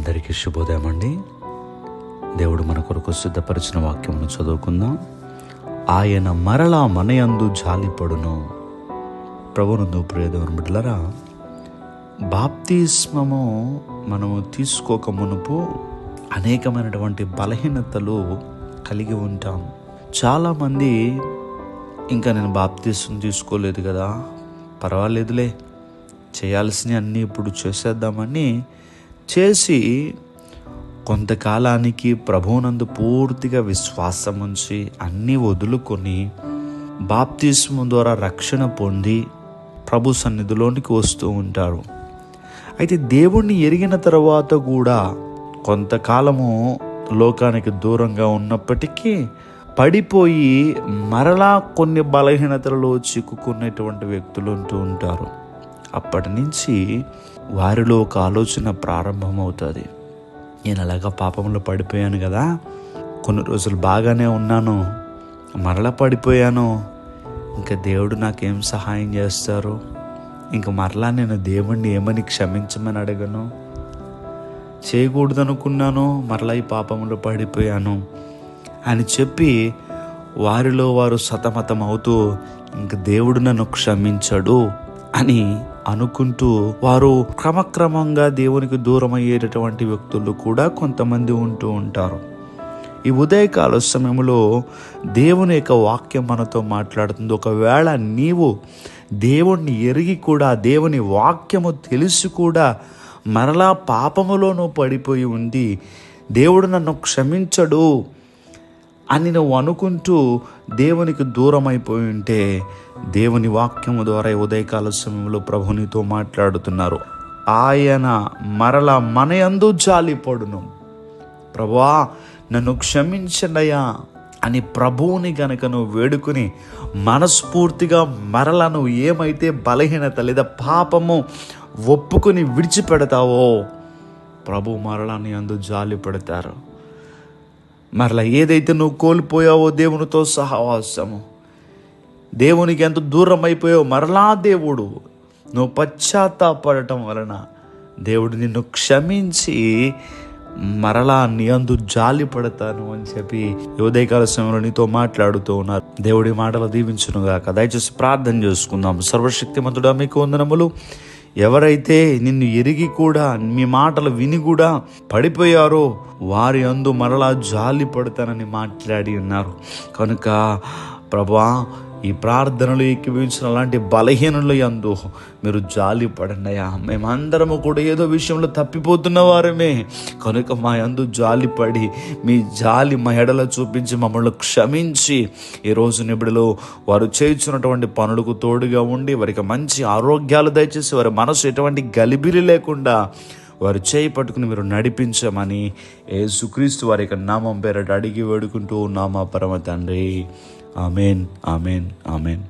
అందరికీ శుభోదయం అండి. దేవుడు మన కొరకు సిద్ధపరిచిన వాక్యమును చదువుకుందాం. ఆయన మరలా మనయందు జాలిపడును. ప్రభునందు ప్రియదేవుని బిడ్డలరా బాప్తిస్మము మనము తీసుకోక మునుపు అనేకమైనటువంటి బలహీనతలు కలిగి ఉంటాం. చాలామంది ఇంకా నేను బాప్తిస్మం తీసుకోలేదు కదా పర్వాలేదులే చేయాల్సినవి అన్నీ ఇప్పుడు చేసేద్దామని చేసి కొంతకాలానికి ప్రభువునందు పూర్తిగా విశ్వాసం ఉంచి అన్నీ వదులుకొని బాప్తిస్మం ద్వారా రక్షణ పొంది ప్రభు సన్నిధిలోనికి వస్తూ ఉంటారు. అయితే దేవుణ్ణి ఎరిగిన తర్వాత కూడా కొంతకాలము లోకానికి దూరంగా ఉన్నప్పటికీ పడిపోయి మరలా కొన్ని బలహీనతలలో చిక్కుకున్నటువంటి వ్యక్తులు ఉంటూ ఉంటారు. అప్పటి నుంచి వారిలో ఒక ఆలోచన ప్రారంభమవుతుంది. నేను అలాగా పాపంలో పడిపోయాను కదా. కొన్ని రోజులు బాగానే ఉన్నాను. మరలా పడిపోయాను. ఇంకా దేవుడు నాకేం సహాయం చేస్తారు? ఇంక మరలా నేను దేవుణ్ణి ఏమని క్షమించమని అడగను? చేయకూడదనుకున్నాను. మరలా ఈ పాపంలో పడిపోయాను అని చెప్పి వారిలో వారు సతమతం అవుతూ ఇంక దేవుడు నన్ను క్షమించడు అని అనుకుంటూ వారు క్రమక్రమంగా దేవునికి దూరం అయ్యేటటువంటి వ్యక్తులు కూడా కొంతమంది ఉంటూ ఉంటారు. ఈ ఉదయకాల సమయంలో దేవుని యొక్క వాక్యం మనతో మాట్లాడుతుంది. ఒకవేళ నీవు దేవుణ్ణి ఎరిగి కూడా దేవుని వాక్యము తెలిసి కూడా మరలా పాపములోనూ పడిపోయి ఉంది దేవుడు నన్ను క్షమించడు అని నువ్వు అనుకుంటూ దేవునికి దూరం అయిపోయి ఉంటే దేవుని వాక్యము ద్వారా ఉదయకాల సమయంలో ప్రభునితో మాట్లాడుతున్నారు. ఆయన మరల మనయందు జాలిపడును. ప్రభా నన్ను క్షమించండియా అని ప్రభువుని గనక నువ్వు వేడుకుని మనస్ఫూర్తిగా మరల నువ్వు ఏమైతే బలహీనత లేదా పాపము ఒప్పుకుని విడిచిపెడతావో ప్రభు మరలని నీ అందు జాలి పెడతారు మరలా ఏదైతే నువ్వు కోల్పోయావో దేవునితో సహవాసము దేవునికి ఎంత దూరం అయిపోయావో మరలా దేవుడు నువ్వు పశ్చాత్తాపడటం వలన దేవుడు నిన్ను క్షమించి మరలా నీ అందు జాలి పడతాను అని చెప్పి ఈ ఉదయకాల సమయంలో నీతో మాట్లాడుతూ ఉన్నారు. దేవుడి మాటలు దీవించునుగాక. దయచేసి ప్రార్థన చేసుకుందాం. సర్వశక్తిమంతుడా మీకు వందనములు. ఎవరైతే నిన్ను ఎరిగి కూడా మీ మాటలు విని కూడా పడిపోయారో వారి అందు మరలా జాలి పడతానని మాట్లాడి ఉన్నారు. కనుక ప్రభా ఈ ప్రార్థనలు ఎక్కిపించిన అలాంటి బలహీనలు అందు మీరు జాలి పడండియా మేమందరము కూడా ఏదో విషయంలో తప్పిపోతున్న వారమే. కనుక మా అందు జాలి పడి మీ జాలి మా ఎడల చూపించి మమ్మల్ని క్షమించి ఈ రోజు నిబిడిలో వారు చేయించినటువంటి పనులకు తోడుగా ఉండి వారికి మంచి ఆరోగ్యాలు దయచేసి వారి మనసు ఎటువంటి గలిబిలి లేకుండా వారు చేయి పట్టుకుని మీరు నడిపించమని యేసుక్రీస్తు వారి యొక్క నామం పేరట అడిగి వేడుకుంటూ ఉన్నామా పరమ తండ్రి. Amen amen amen.